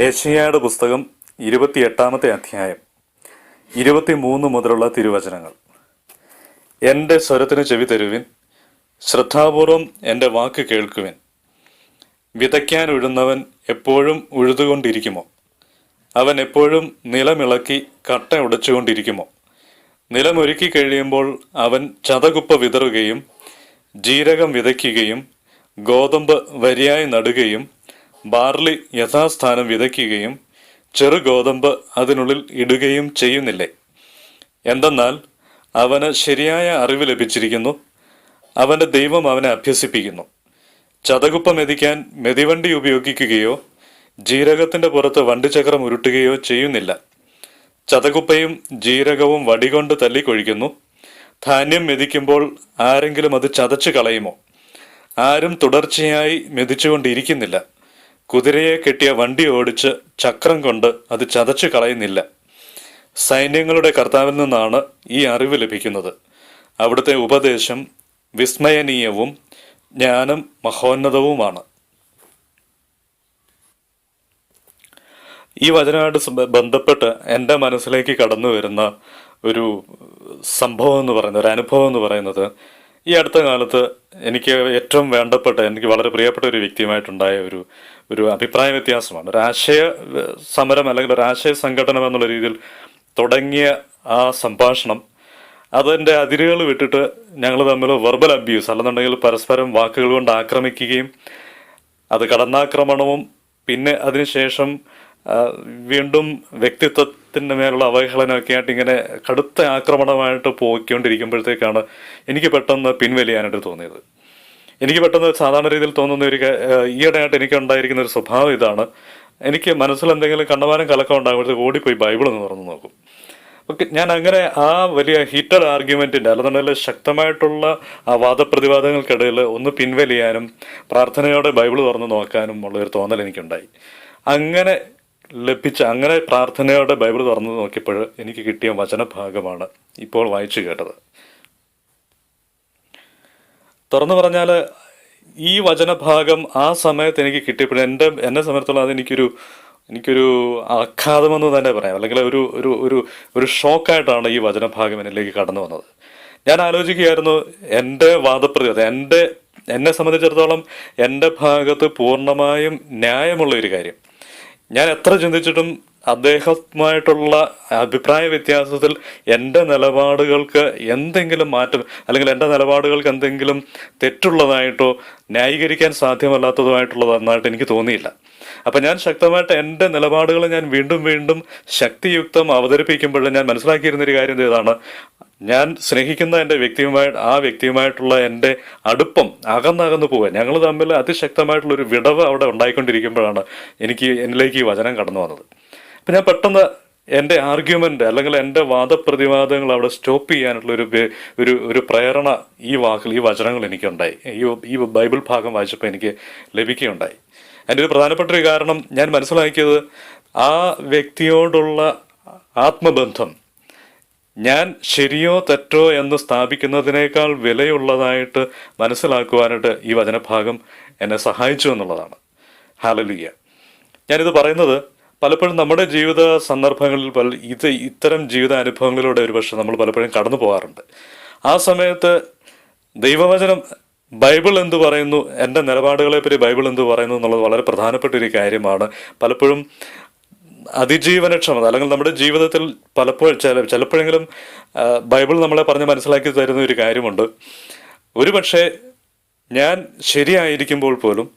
ഏഷ്യയുടെ പുസ്തകം ഇരുപത്തിയെട്ടാമത്തെ അധ്യായം ഇരുപത്തിമൂന്ന് മുതലുള്ള തിരുവചനങ്ങൾ. എന്റെ സ്വരത്തിന് ചെവി തരുവിൻ ശ്രദ്ധാപൂർവം എന്റെ വാക്ക് കേൾക്കുവിൻ. വിതയ്ക്കാൻ ഉഴുന്നവൻ എപ്പോഴും ഉഴുതുകൊണ്ടിരിക്കുമോ? അവൻ എപ്പോഴും നിലമിളക്കി കട്ട ഉടച്ചുകൊണ്ടിരിക്കുമോ? നിലമൊരുക്കി കഴിയുമ്പോൾ അവൻ ചതകുപ്പ വിതറുകയും ജീരകം വിതയ്ക്കുകയും ഗോതമ്പ് വരിയായി നടുകയും ബാർലി യഥാസ്ഥാനം വിതയ്ക്കുകയും ചെറു ഗോതമ്പ് അതിനുള്ളിൽ ഇടുകയും ചെയ്യുന്നില്ലേ? എന്തെന്നാൽ അവന് ശരിയായ അറിവ് ലഭിച്ചിരിക്കുന്നു. അവന്റെ ദൈവം അവനെ അഭ്യസിപ്പിക്കുന്നു. ചതകുപ്പ മെതിക്കാൻ മെതിവണ്ടി ഉപയോഗിക്കുകയോ ജീരകത്തിന്റെ പുറത്ത് വണ്ടിചക്രം ഉരുട്ടുകയോ ചെയ്യുന്നില്ല. ചതകുപ്പയും ജീരകവും വടികൊണ്ട് തല്ലിക്കൊഴിക്കുന്നു. ധാന്യം മെതിക്കുമ്പോൾ ആരെങ്കിലും അത് ചതച്ചു കളയുമോ? ആരും തുടർച്ചയായി മെതിച്ചുകൊണ്ടിരിക്കുന്നില്ല. കുതിരയെ കെട്ടിയ വണ്ടി ഓടിച്ച് ചക്രം കൊണ്ട് അത് ചതച്ചു കളയുന്നില്ല. സൈന്യങ്ങളുടെ കർത്താവിൽ നിന്നാണ് ഈ അറിവ് ലഭിക്കുന്നത്. അവിടുത്തെ ഉപദേശം വിസ്മയനീയവും ജ്ഞാനം മഹോന്നതവുമാണ്. ഈ വചനമായിട്ട് ബന്ധപ്പെട്ട് എന്റെ മനസ്സിലേക്ക് കടന്നു വരുന്ന ഒരു സംഭവം എന്ന് പറയുന്നത് ഒരു അനുഭവം എന്ന് പറയുന്നത് ഈ അടുത്ത കാലത്ത് എനിക്ക് ഏറ്റവും വേണ്ടപ്പെട്ട എനിക്ക് വളരെ പ്രിയപ്പെട്ട ഒരു വ്യക്തിയുമായിട്ടുണ്ടായ ഒരു ഒരു അഭിപ്രായ വ്യത്യാസമാണ്. ഒരു ആശയ സമരം അല്ലെങ്കിൽ ഒരു ആശയ സംഘടനം എന്നുള്ള രീതിയിൽ തുടങ്ങിയ ആ സംഭാഷണം അതിന്റെ അതിരുകൾ വിട്ടിട്ട് ഞങ്ങൾ തമ്മിൽ വെർബൽ അബ്യൂസ് അല്ലെന്നുണ്ടെങ്കിൽ പരസ്പരം വാക്കുകൾ കൊണ്ട് ആക്രമിക്കുകയും അത് കടന്നാക്രമണവും പിന്നെ അതിനുശേഷം വീണ്ടും വ്യക്തിത്വത്തിന്റെ മേലുള്ള അവഹേളനമൊക്കെ ആയിട്ട് ഇങ്ങനെ കടുത്ത ആക്രമണമായിട്ട് പോയിക്കൊണ്ടിരിക്കുമ്പോഴത്തേക്കാണ് എനിക്ക് പെട്ടെന്ന് പിൻവലിയാനായിട്ട് തോന്നിയത്. എനിക്ക് പെട്ടെന്ന് സാധാരണ രീതിയിൽ തോന്നുന്ന ഒരു ഈയിടെയായിട്ട് എനിക്ക് ഉണ്ടായിരിക്കുന്ന ഒരു സ്വഭാവം ഇതാണ്. എനിക്ക് മനസ്സിൽ എന്തെങ്കിലും കണ്ടമാനം കലക്കം ഉണ്ടാകുമ്പോഴത്തേക്ക് ഓടിപ്പോയി ബൈബിൾ എന്ന് തുറന്നു നോക്കും. ഓക്കെ ഞാൻ അങ്ങനെ ആ വലിയ ഹീറ്റഡ് ആർഗ്യുമെന്റിന്റെ അല്ലെന്നുണ്ടെങ്കിൽ ശക്തമായിട്ടുള്ള ആ വാദപ്രതിവാദങ്ങൾക്കിടയിൽ ഒന്ന് പിൻവലിയാനും പ്രാർത്ഥനയോടെ ബൈബിൾ തുറന്നു നോക്കാനും ഉള്ള ഒരു തോന്നൽ എനിക്കുണ്ടായി. അങ്ങനെ ലഭിച്ച അങ്ങനെ പ്രാർത്ഥനയോടെ ബൈബിൾ തുറന്നു നോക്കിയപ്പോൾ എനിക്ക് കിട്ടിയ വചനഭാഗമാണ് ഇപ്പോൾ വായിച്ചു കേട്ടത്. തുറന്നു പറഞ്ഞാൽ ഈ വചനഭാഗം ആ സമയത്ത് എനിക്ക് കിട്ടിയപ്പോൾ എന്റെ എന്നെ സംബന്ധിച്ചോളം അതെനിക്കൊരു എനിക്കൊരു ആഘാതമെന്ന് തന്നെ പറയാം. അല്ലെങ്കിൽ ഒരു ഒരു ഒരു ഒരു ഷോക്കായിട്ടാണ് ഈ വചനഭാഗം എന്നിലേക്ക് കടന്നു വന്നത്. ഞാൻ ആലോചിക്കുകയായിരുന്നു എന്റെ വാദപ്രതിവാദം എന്റെ എന്നെ സംബന്ധിച്ചിടത്തോളം എന്റെ ഭാഗത്ത് പൂർണമായും ന്യായമുള്ള ഒരു കാര്യം. ഞാൻ എത്ര ചിന്തിച്ചിട്ടും അദ്ദേഹവുമായിട്ടുള്ള അഭിപ്രായ വ്യത്യാസത്തിൽ എന്റെ നിലപാടുകൾക്ക് എന്തെങ്കിലും മാറ്റം അല്ലെങ്കിൽ എന്റെ നിലപാടുകൾക്ക് എന്തെങ്കിലും തെറ്റുള്ളതായിട്ടോ ന്യായീകരിക്കാൻ സാധ്യമല്ലാത്തതുമായിട്ടുള്ളതെന്നായിട്ട് എനിക്ക് തോന്നിയില്ല. അപ്പം ഞാൻ ശക്തമായിട്ട് എന്റെ നിലപാടുകൾ ഞാൻ വീണ്ടും വീണ്ടും ശക്തിയുക്തം അവതരിപ്പിക്കുമ്പോൾ ഞാൻ മനസ്സിലാക്കിയിരുന്ന ഒരു കാര്യം ഇതാണ്. ഞാൻ സ്നേഹിക്കുന്ന എന്റെ വ്യക്തിയുമായി ആ വ്യക്തിയുമായിട്ടുള്ള എന്റെ അടുപ്പം അകന്നകന്നു പോവുക. ഞങ്ങൾ തമ്മിൽ അതിശക്തമായിട്ടുള്ള ഒരു വിടവ് അവിടെ ഉണ്ടായിക്കൊണ്ടിരിക്കുമ്പോഴാണ് എനിക്ക് എന്നിലേക്ക് ഈ വചനം കടന്നു വന്നത്. അപ്പം ഞാൻ പെട്ടെന്ന് എന്റെ ആർഗ്യുമെന്റ് അല്ലെങ്കിൽ എന്റെ വാദപ്രതിവാദങ്ങൾ അവിടെ സ്റ്റോപ്പ് ചെയ്യാനുള്ള ഒരു ഒരു ഒരു പ്രേരണ ഈ വാക്കിൽ ഈ വചനങ്ങൾ എനിക്കുണ്ടായി. ഈ ഈ ബൈബിൾ ഭാഗം വായിച്ചപ്പോൾ എനിക്ക് ലഭിക്കുകയുണ്ടായി. അതിന്റെ ഒരു പ്രധാനപ്പെട്ട ഒരു കാരണം ഞാൻ മനസ്സിലാക്കിയത് ആ വ്യക്തിയോടുള്ള ആത്മബന്ധം ഞാൻ ശരിയോ തെറ്റോ എന്ന് സ്ഥാപിക്കുന്നതിനേക്കാൾ വിലയുള്ളതായിട്ട് മനസ്സിലാക്കുവാനായിട്ട് ഈ വചനഭാഗം എന്നെ സഹായിച്ചു എന്നുള്ളതാണ്. ഹാലലിയ ഞാനിത് പറയുന്നത് പലപ്പോഴും നമ്മുടെ ജീവിത സന്ദർഭങ്ങളിൽ പല ഇത് ഇത്തരം ജീവിത അനുഭവങ്ങളിലൂടെ ഒരുപക്ഷെ നമ്മൾ പലപ്പോഴും കടന്നു പോകാറുണ്ട്. ആ സമയത്ത് ദൈവവചനം ബൈബിൾ എന്ത് പറയുന്നു? എന്റെ നിലപാടുകളെ പറ്റി ബൈബിൾ എന്ത് പറയുന്നു എന്നുള്ളത് വളരെ പ്രധാനപ്പെട്ട ഒരു കാര്യമാണ്. പലപ്പോഴും അതിജീവനക്ഷമത അല്ലെങ്കിൽ നമ്മുടെ ജീവിതത്തിൽ പലപ്പോഴും ചില ചിലപ്പോഴെങ്കിലും ബൈബിൾ നമ്മളെ പറഞ്ഞ് മനസ്സിലാക്കി തരുന്ന ഒരു കാര്യമുണ്ട്. ഒരുപക്ഷെ ഞാൻ ശരിയായിരിക്കുമ്പോൾ പോലും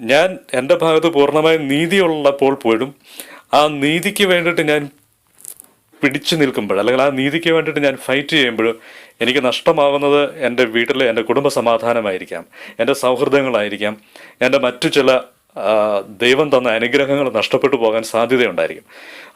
ഞാൻ എന്റെ ഭാഗത്ത് പൂർണമായും നീതിയുള്ളപ്പോൾ പോലും ആ നീതിക്ക് വേണ്ടിയിട്ട് ഞാൻ പിടിച്ചു നിൽക്കുമ്പോൾ അല്ലെങ്കിൽ ആ നീതിക്ക് വേണ്ടിയിട്ട് ഞാൻ ഫൈറ്റ് ചെയ്യുമ്പോഴും എനിക്ക് നഷ്ടമാകുന്നത് എന്റെ വീട്ടിൽ എന്റെ കുടുംബ സമാധാനമായിരിക്കാം എന്റെ സൗഹൃദങ്ങളായിരിക്കാം എന്റെ മറ്റു ചില ദൈവം തന്ന അനുഗ്രഹങ്ങൾ നഷ്ടപ്പെട്ടു പോകാൻ സാധ്യതയുണ്ടായിരിക്കും.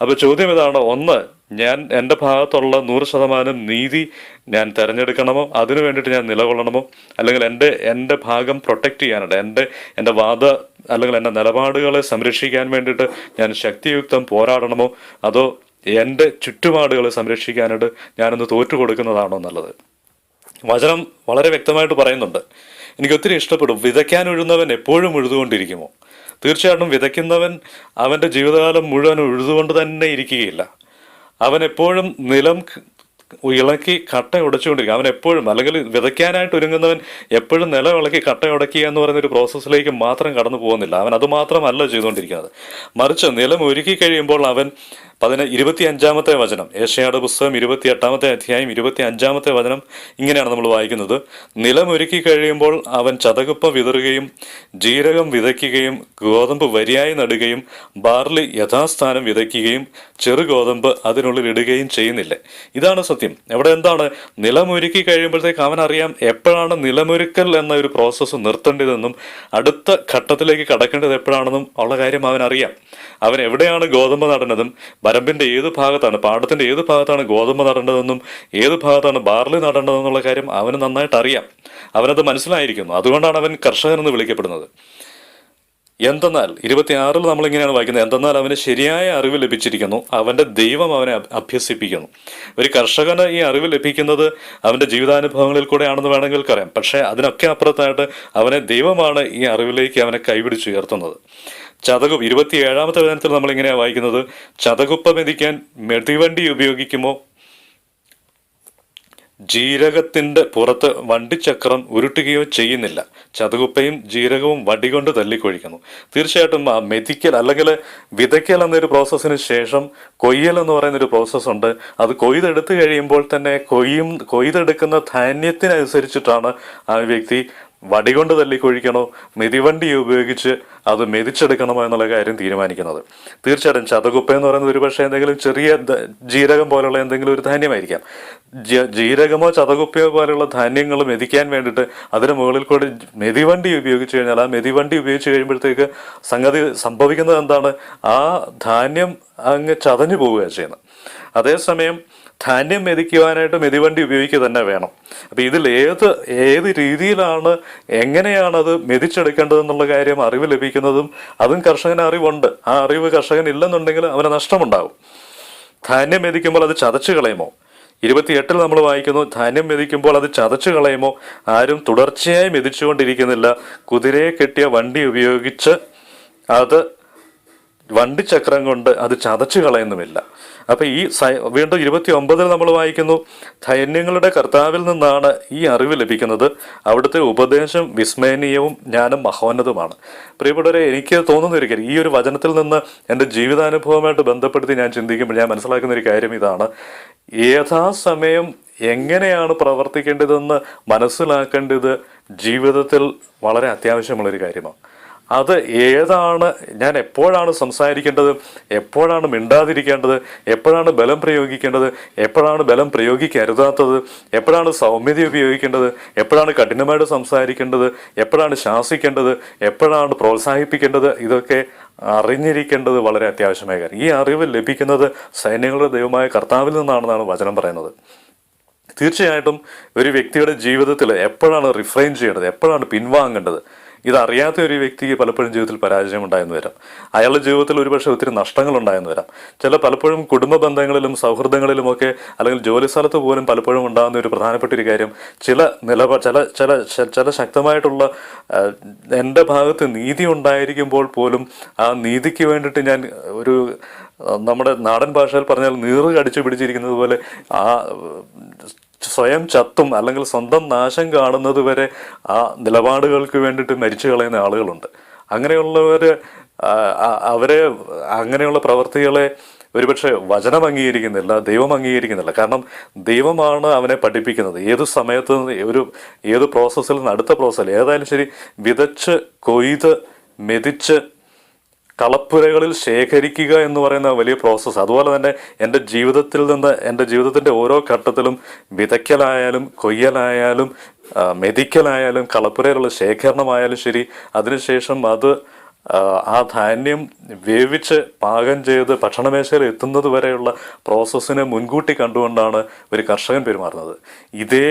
അപ്പോൾ ചോദ്യം ഇതാണ് ഒന്ന് ഞാൻ എന്റെ ഭാഗത്തുള്ള നൂറ് ശതമാനം നീതി ഞാൻ തിരഞ്ഞെടുക്കണമോ? അതിനു വേണ്ടിയിട്ട് ഞാൻ നിലകൊള്ളണമോ? അല്ലെങ്കിൽ എന്റെ എന്റെ ഭാഗം പ്രൊട്ടക്റ്റ് ചെയ്യാനായിട്ട് എന്റെ എന്റെ വാദ അല്ലെങ്കിൽ എന്റെ നിലപാടുകളെ സംരക്ഷിക്കാൻ വേണ്ടിയിട്ട് ഞാൻ ശക്തിയുക്തം പോരാടണമോ? അതോ എന്റെ ചുറ്റുപാടുകളെ സംരക്ഷിക്കാനായിട്ട് ഞാനൊന്ന് തോറ്റു കൊടുക്കുന്നതാണോ എന്നുള്ളത് വചനം വളരെ വ്യക്തമായിട്ട് പറയുന്നുണ്ട്. എനിക്ക് ഒത്തിരി ഇഷ്ടപ്പെടും. വിതയ്ക്കാൻ ഉഴുന്നവൻ എപ്പോഴും ഉഴുതുകൊണ്ടിരിക്കുമോ? തീർച്ചയായിട്ടും വിതയ്ക്കുന്നവൻ അവന്റെ ജീവിതകാലം മുഴുവൻ ഉഴുതുകൊണ്ട് തന്നെ ഇരിക്കുകയില്ല. അവൻ എപ്പോഴും നിലം ഇളക്കി കട്ട ഉടച്ചുകൊണ്ടിരിക്കും. അവൻ എപ്പോഴും അല്ലെങ്കിൽ വിതയ്ക്കാനായിട്ട് ഒരുങ്ങുന്നവൻ എപ്പോഴും നില ഇളക്കി കട്ട ഉടക്കുക എന്ന് പറയുന്ന ഒരു പ്രോസസ്സിലേക്ക് മാത്രം കടന്നു പോകുന്നില്ല. അവൻ അത് മാത്രമല്ല ചെയ്തുകൊണ്ടിരിക്കുന്നത്. മറിച്ച് നിലം ഒരുക്കി കഴിയുമ്പോൾ അവൻ പതിന ഇരുപത്തി അഞ്ചാമത്തെ വചനം ഏഷ്യയുടെ പുസ്തകം ഇരുപത്തി എട്ടാമത്തെ അധ്യായം ഇരുപത്തി അഞ്ചാമത്തെ വചനം ഇങ്ങനെയാണ് നമ്മൾ വായിക്കുന്നത്. നിലമൊരുക്കി കഴിയുമ്പോൾ അവൻ ചതകുപ്പ വിതറുകയും ജീരകം വിതയ്ക്കുകയും ഗോതമ്പ് വരിയായി നടുകയും ബാർലി യഥാസ്ഥാനം വിതയ്ക്കുകയും ചെറു ഗോതമ്പ് അതിനുള്ളിൽ ഇടുകയും ചെയ്യുന്നില്ല. ഇതാണ് സത്യം. ഇവിടെ എന്താണ്? നിലമൊരുക്കി കഴിയുമ്പോഴത്തേക്ക് അറിയാം എപ്പോഴാണ് നിലമൊരുക്കൽ എന്ന ഒരു പ്രോസസ്സ് നിർത്തേണ്ടതെന്നും അടുത്ത ഘട്ടത്തിലേക്ക് കടക്കേണ്ടത് എപ്പോഴാണെന്നും ഉള്ള കാര്യം അവൻ അറിയാം. അവൻ എവിടെയാണ് ഗോതമ്പ് നടന്നതും വരമ്പിന്റെ ഏത് ഭാഗത്താണ് പാടത്തിന്റെ ഏത് ഭാഗത്താണ് ഗോതമ്പ് നടേണ്ടതെന്നും ഏത് ഭാഗത്താണ് ബാർലി നടേണ്ടതെന്നുള്ള കാര്യം അവന് നന്നായിട്ട് അറിയാം. അവനത് മനസ്സിലായിരിക്കുന്നു. അതുകൊണ്ടാണ് അവൻ കർഷകൻ എന്ന് വിളിക്കപ്പെടുന്നത്. എന്തെന്നാൽ ഇരുപത്തിയാറിൽ നമ്മൾ ഇങ്ങനെയാണ് വായിക്കുന്നത്. എന്തെന്നാൽ അവന് ശരിയായ അറിവ് ലഭിച്ചിരിക്കുന്നു. അവന്റെ ദൈവം അവനെ അഭ്യസിപ്പിക്കുന്നു. ഒരു കർഷകന് ഈ അറിവ് ലഭിക്കുന്നത് അവന്റെ ജീവിതാനുഭവങ്ങളിൽ കൂടെയാണെന്ന് വേണമെങ്കിൽ പറയാം പക്ഷേ അതിനൊക്കെ അപ്പുറത്തായിട്ട് അവനെ ദൈവമാണ് ഈ അറിവിലേക്ക് അവനെ കൈപിടിച്ചുയർത്തുന്നത്. ചതകു ഇരുപത്തിയേഴാമത്തെ വചനത്തിൽ നമ്മൾ ഇങ്ങനെയാണ് വായിക്കുന്നത്. ചതകുപ്പ മെതിക്കാൻ മെതിവണ്ടി ഉപയോഗിക്കുമോ? ജീരകത്തിന്റെ പുറത്ത് വണ്ടിച്ചക്രം ഉരുട്ടുകയോ ചെയ്യുന്നില്ല. ചതുകുപ്പയും ജീരകവും വടികൊണ്ട് തല്ലിക്കൊഴിക്കുന്നു. തീർച്ചയായിട്ടും ആ മെതിക്കൽ അല്ലെങ്കിൽ വിതയ്ക്കൽ എന്നൊരു പ്രോസസ്സിന് ശേഷം കൊയ്യൽ എന്ന് പറയുന്ന ഒരു പ്രോസസ്സ് ഉണ്ട്. അത് കൊയ്തെടുത്ത് കഴിയുമ്പോൾ തന്നെ കൊയ്യും കൊയ്തെടുക്കുന്ന ധാന്യത്തിനനുസരിച്ചിട്ടാണ് ആ വ്യക്തി വടികൊണ്ട് തല്ലിക്കൊഴിക്കണോ മെതിവണ്ടി ഉപയോഗിച്ച് അത് മെതിച്ചെടുക്കണമോ എന്നുള്ള കാര്യം തീരുമാനിക്കുന്നത്. തീർച്ചയായിട്ടും ചതകുപ്പ എന്ന് പറയുന്നത് ഒരു പക്ഷേ എന്തെങ്കിലും ചെറിയ ജീരകം പോലുള്ള എന്തെങ്കിലും ഒരു ധാന്യമായിരിക്കാം. ജീരകമോ ചതകുപ്പയോ പോലുള്ള ധാന്യങ്ങൾ മെതിക്കാൻ വേണ്ടിയിട്ട് അതിന് മുകളിൽ കൂടി മെതിവണ്ടി ഉപയോഗിച്ച് കഴിഞ്ഞാൽ ആ മെതിവണ്ടി ഉപയോഗിച്ച് കഴിയുമ്പോഴത്തേക്ക് സംഗതി സംഭവിക്കുന്നത് എന്താണ്? ആ ധാന്യം അങ്ങ് ചതഞ്ഞു പോവുകയാണ് ചെയ്യുന്നത്. അതേസമയം ധാന്യം മെതിക്കുവാനായിട്ട് മെതിവണ്ടി ഉപയോഗിക്കുക തന്നെ വേണം. അപ്പോൾ ഇതിൽ ഏത് ഏത് രീതിയിലാണ് എങ്ങനെയാണ് അത് മെതിച്ചെടുക്കേണ്ടതെന്നുള്ള കാര്യം അറിവ് ലഭിക്കുന്നതും അതും കർഷകന് അറിവുണ്ട്. ആ അറിവ് കർഷകൻ ഇല്ലെന്നുണ്ടെങ്കിൽ അവന് നഷ്ടമുണ്ടാകും ധാന്യം മെതിക്കുമ്പോൾ അത് ചതച്ചു കളയുമോ? ഇരുപത്തിയെട്ടിൽ നമ്മൾ വായിക്കുന്നു ധാന്യം മെതിക്കുമ്പോൾ അത് ചതച്ചു കളയുമോ? ആരും തുടർച്ചയായി മെതിച്ചുകൊണ്ടിരിക്കുന്നില്ല. കുതിരയെ കെട്ടിയ വണ്ടി ഉപയോഗിച്ച് അത് വണ്ടിച്ചക്രം കൊണ്ട് അത് ചതച്ചു കളയുന്നുമില്ല. അപ്പൊ ഈ വീണ്ടും ഇരുപത്തി ഒമ്പതിൽ നമ്മൾ വായിക്കുന്നു ധൈന്യങ്ങളുടെ കർത്താവിൽ നിന്നാണ് ഈ അറിവ് ലഭിക്കുന്നത്. അവിടുത്തെ ഉപദേശം വിസ്മയനീയവും ജ്ഞാനം മഹോന്നതുമാണ് പ്രിയപ്പെട്ടവരെ എനിക്ക് തോന്നുന്ന ഒരു ഈ ഒരു വചനത്തിൽ നിന്ന് എന്റെ ജീവിതാനുഭവമായിട്ട് ബന്ധപ്പെടുത്തി ഞാൻ ചിന്തിക്കുമ്പോൾ ഞാൻ മനസ്സിലാക്കുന്ന ഒരു കാര്യം ഇതാണ്. യഥാസമയം എങ്ങനെയാണ് പ്രവർത്തിക്കേണ്ടതെന്ന് മനസ്സിലാക്കേണ്ടത് ജീവിതത്തിൽ വളരെ അത്യാവശ്യമുള്ളൊരു കാര്യമാണ്. അത് ഏതാണ് ഞാൻ എപ്പോഴാണ് സംസാരിക്കേണ്ടത്? എപ്പോഴാണ് മിണ്ടാതിരിക്കേണ്ടത്? എപ്പോഴാണ് ബലം പ്രയോഗിക്കേണ്ടത്? എപ്പോഴാണ് ബലം പ്രയോഗിക്കരുതാത്തത്? എപ്പോഴാണ് സൗമ്യത ഉപയോഗിക്കേണ്ടത്? എപ്പോഴാണ് കഠിനമായിട്ട് സംസാരിക്കേണ്ടത്? എപ്പോഴാണ് ശാസിക്കേണ്ടത്? എപ്പോഴാണ് പ്രോത്സാഹിപ്പിക്കേണ്ടത്? ഇതൊക്കെ അറിഞ്ഞിരിക്കേണ്ടത് വളരെ അത്യാവശ്യമായ കാര്യം. ഈ അറിവ് ലഭിക്കുന്നത് സൈന്യങ്ങളുടെ ദൈവമായ കർത്താവിൽ നിന്നാണെന്നാണ് വചനം പറയുന്നത്. തീർച്ചയായിട്ടും ഒരു വ്യക്തിയുടെ ജീവിതത്തിൽ എപ്പോഴാണ് റിഫ്രെയിൻ ചെയ്യേണ്ടത്? എപ്പോഴാണ് പിൻവാങ്ങേണ്ടത്? ഇതറിയാത്ത ഒരു വ്യക്തിക്ക് പലപ്പോഴും ജീവിതത്തിൽ പരാജയം ഉണ്ടായെന്ന് വരാം. അയാളുടെ ജീവിതത്തിൽ ഒരുപക്ഷെ ഒത്തിരി നഷ്ടങ്ങൾ ഉണ്ടായെന്ന് വരാം. ചില പലപ്പോഴും കുടുംബ ബന്ധങ്ങളിലും സൗഹൃദങ്ങളിലുമൊക്കെ അല്ലെങ്കിൽ ജോലി സ്ഥലത്ത് പോലും പലപ്പോഴും ഉണ്ടാകുന്ന ഒരു പ്രധാനപ്പെട്ട ഒരു കാര്യം ചില നിലപാട് ചില ചില ചില ശക്തമായിട്ടുള്ള എന്റെ ഭാഗത്ത് നീതി ഉണ്ടായിരിക്കുമ്പോൾ പോലും ആ നീതിക്ക് വേണ്ടിയിട്ട് ഞാൻ ഒരു നമ്മുടെ നാടൻ ഭാഷയിൽ പറഞ്ഞാൽ നീറ് കടിച്ചു പിടിച്ചിരിക്കുന്നത് പോലെ ആ സ്വയം ചത്തും അല്ലെങ്കിൽ സ്വന്തം നാശം കാണുന്നത് വരെ ആ നിലപാടുകൾക്ക് വേണ്ടിയിട്ട് മരിച്ചു കളയുന്ന ആളുകളുണ്ട്. അങ്ങനെയുള്ളവർ അവരെ അങ്ങനെയുള്ള പ്രവർത്തികളെ ഒരുപക്ഷെ വചനം അംഗീകരിക്കുന്നില്ല ദൈവം അംഗീകരിക്കുന്നില്ല. കാരണം ദൈവമാണ് അവനെ പഠിപ്പിക്കുന്നത്. ഏത് സമയത്ത് ഒരു ഏത് പ്രോസസ്സിൽ നിന്ന് അടുത്ത പ്രോസസ്സിൽ ഏതായാലും ശരി വിതച്ച് കൊയ്ത് മെതിച്ച് കളപ്പുരകളിൽ ശേഖരിക്കുക എന്ന് പറയുന്ന വലിയ പ്രോസസ്സ് അതുപോലെ തന്നെ എന്റെ ജീവിതത്തിൽ നിന്ന് എന്റെ ജീവിതത്തിന്റെ ഓരോ ഘട്ടത്തിലും വിതയ്ക്കലായാലും കൊയ്യലായാലും മെതിക്കലായാലും കളപ്പുരയിലുള്ള ശേഖരണമായാലും ശരി അതിനുശേഷം അത് ആ ധാന്യം വേവിച്ച് പാകം ചെയ്ത് ഭക്ഷണമേശയിൽ എത്തുന്നത് വരെയുള്ള പ്രോസസ്സിനെ മുൻകൂട്ടി കണ്ടുകൊണ്ടാണ് ഒരു കർഷകൻ പെരുമാറുന്നത്. ഇതേ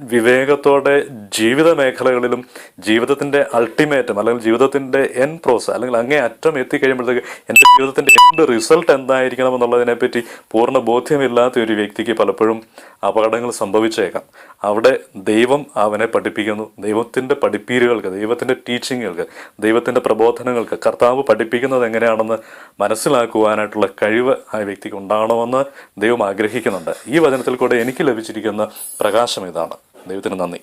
വിവേകത്തോടെ ജീവിത മേഖലകളിലും ജീവിതത്തിന്റെ അൾട്ടിമേറ്റം അല്ലെങ്കിൽ ജീവിതത്തിന്റെ എൻ പ്രോസസ് അല്ലെങ്കിൽ അങ്ങേ അറ്റം എത്തിക്കഴിയുമ്പോഴത്തേക്ക് എന്റെ ജീവിതത്തിന്റെ എന്റെ റിസൾട്ട് എന്തായിരിക്കണം എന്നുള്ളതിനെപ്പറ്റി പൂർണ ബോധ്യമില്ലാത്ത ഒരു വ്യക്തിക്ക് പലപ്പോഴും അപകടങ്ങൾ സംഭവിച്ചേക്കാം. അവിടെ ദൈവം അവനെ പഠിപ്പിക്കുന്നു. ദൈവത്തിന്റെ പഠിപ്പീരുകൾക്ക് ദൈവത്തിന്റെ ടീച്ചിങ്ങുകൾക്ക് ദൈവത്തിന്റെ പ്രബോധനങ്ങൾക്ക് കർത്താവ് പഠിപ്പിക്കുന്നത് എങ്ങനെയാണെന്ന് മനസ്സിലാക്കുവാനായിട്ടുള്ള കഴിവ് ആ വ്യക്തിക്ക് ഉണ്ടാകണമെന്ന് ദൈവം ആഗ്രഹിക്കുന്നുണ്ട്. ഈ വചനത്തിൽ കൂടെ എനിക്ക് ലഭിച്ചിരിക്കുന്ന പ്രകാശം ഇതാണ്. ദൈവത്തിന് നന്ദി.